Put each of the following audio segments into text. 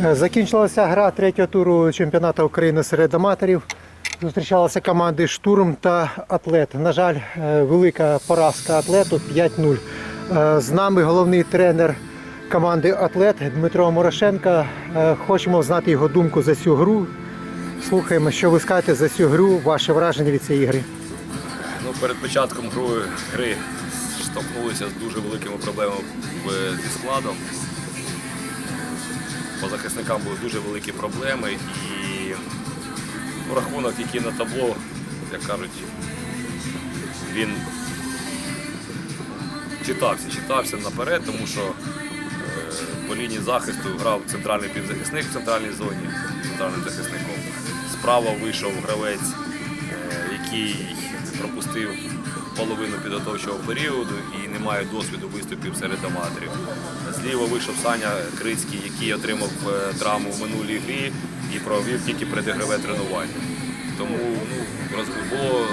Е, Закінчилася гра третього туру чемпіонату України серед аматорів. Зустрічалися команди Штурм та Атлет. На жаль, е, велика поразка атлету 5-0. Е, З нами головний тренер команди Атлет Дмитро Морошенко. Хочемо знати його думку за цю гру. Слухаємо, що ви скажете за цю гру, ваше враження від цієї гри. Ну, перед початком гри, гри штовхнулися з дуже великими проблемами зі складом. По захисникам були дуже великі проблеми і ну, рахунок, який на табло, як кажуть, він читався, читався наперед, тому що е, по лінії захисту грав центральний півзахисник в центральній зоні, центральним захисником. Справа вийшов гравець, е, який пропустив половину підготовчого періоду і не має досвіду виступів серед аматорів. Зліва вийшов Саня Крицький, який отримав е, травму в минулій грі і провів тільки предігрове тренування. Тому ну, було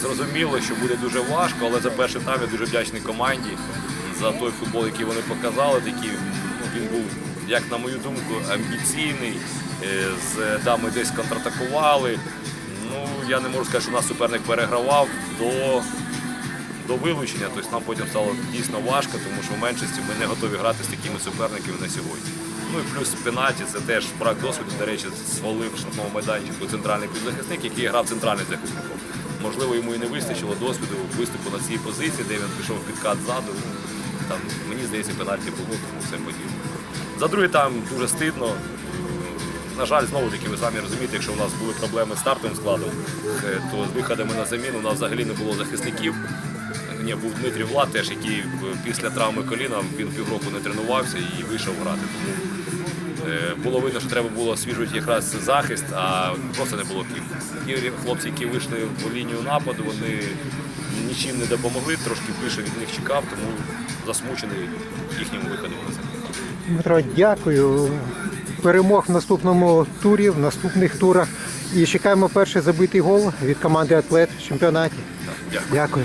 зрозуміло, що буде дуже важко, але за перший тайм я дуже вдячний команді за той футбол, який вони показали. Такий, ну, він був, як на мою думку, амбіційний. Е, З да, ми десь контратакували. Ну, я не можу сказати, що нас суперник перегравав до, до вилучення. Тобто нам потім стало дійсно важко, тому що в меншості ми не готові грати з такими суперниками на сьогодні. Ну і плюс пенаті це теж брак досвіду. До речі, свалив в штрафному майданчику центральний півзахисник, який грав центральним захисником. Можливо, йому і не вистачило досвіду виступу на цій позиції, де він пішов підкат ззаду. Там, мені здається, пенальті було, тому все подібне. За другий тайм дуже стидно. На жаль, знову таки, ви самі розумієте, якщо у нас були проблеми з стартовим складом, е, то з виходами на заміну у нас взагалі не було захисників. Ні, був Дмитрій Влад теж, який е, після травми коліна він півроку не тренувався і вийшов грати. Тому е, було видно, що треба було освіжувати якраз захист, а просто не було ким. Ті хлопці, які вийшли в лінію нападу, вони нічим не допомогли, трошки більше від них чекав, тому засмучений їхньому виходу. Дмитро, дякую. Перемог в наступному турі, в наступних турах. І чекаємо перший забитий гол від команди Атлет в чемпіонаті. Дякую. Дякую.